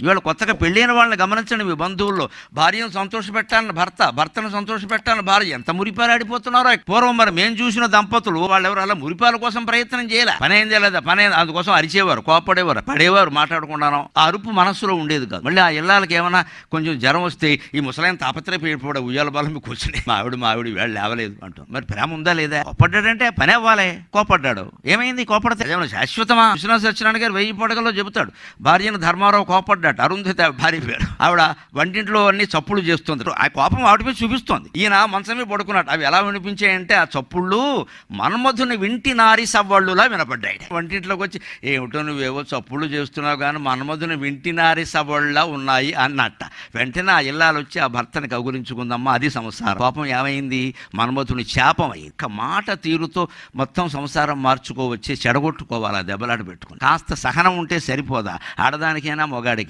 ఇవాళ కొత్తగా పెళ్ళైన వాళ్ళని గమనించండి మీ బంధువుల్లో. భార్యను సంతోషపెట్టాలని భర్త భర్తను సంతోషపెట్టాలని భార్య ఎంత మురిపాలాడిపోతున్నారో పూర్వం మరి మేము చూసిన దంపతులు వాళ్ళు ఎవరు అలా మురిపాల కోసం ప్రయత్నం చేయలే. పని ఏం చేయలేదు పని అందుకోసం అరిచేవారు కోపడేవారు పడేవారు మాట్లాడకుండాను. ఆ అరుపు మనస్సులో ఉండేది కాదు. మళ్ళీ ఆ ఇళ్ళకి ఏమైనా కొంచెం జ్వరం వస్తే ఈ ముసలాయన తాపత్రయపోయిపోవడం ఉయ్యాల బలం మీకు కూర్చుని మా ఆవిడ వీళ్ళు లేవలేదు అంటాం. మరి ప్రేమ ఉందా లేదా? కోపడ్డాడంటే పని అవ్వాలి. కోపడ్డాడు ఏమైంది? కోపడితే ఏమైనా శాశ్వతమా? విశ్వనాథ సత్యనారాయణ గారు వెయ్యి పడగలో చెబుతాడు. భార్యను ధర్మారావు కోపడ్డాడు అరుంధతి భార్య పేరు. ఆవిడ వంటింట్లో అన్ని చప్పులు చేస్తుంది. ఆ కోపం ఆవిడ మీద చూపిస్తోంది. ఈయన మంచమే పడుకున్నాడు. అవి ఎలా వినిపించాయంటే ఆ చప్పుళ్ళు మన్మధుని వింటి నారి సవ్వళ్ళులా వినపడ్డాయి. వంటింట్లోకి వచ్చి ఏమిటో నువ్వేవో చప్పుళ్ళు చేస్తున్నావు కానీ మన్మధుని వింటి నారి సవ్వళ్ళ ఉన్నాయి అన్నట్ట. వెంటనే ఆ ఇల్లాలు వచ్చి ఆ భర్తని కౌగులించుకుందమ్మా అది సంసారం. కోపం ఏమైంది? మన్మధుని శాపం అయింది. మాట తీరుతో మొత్తం సంసారం మార్చుకోవచ్చి చెడగొట్టుకోవాలి దెబ్బలాట పెట్టుకుని. కాస్త సహనం ఉంటే సరిపోదా? ఆడదానికైనా మొగాడికి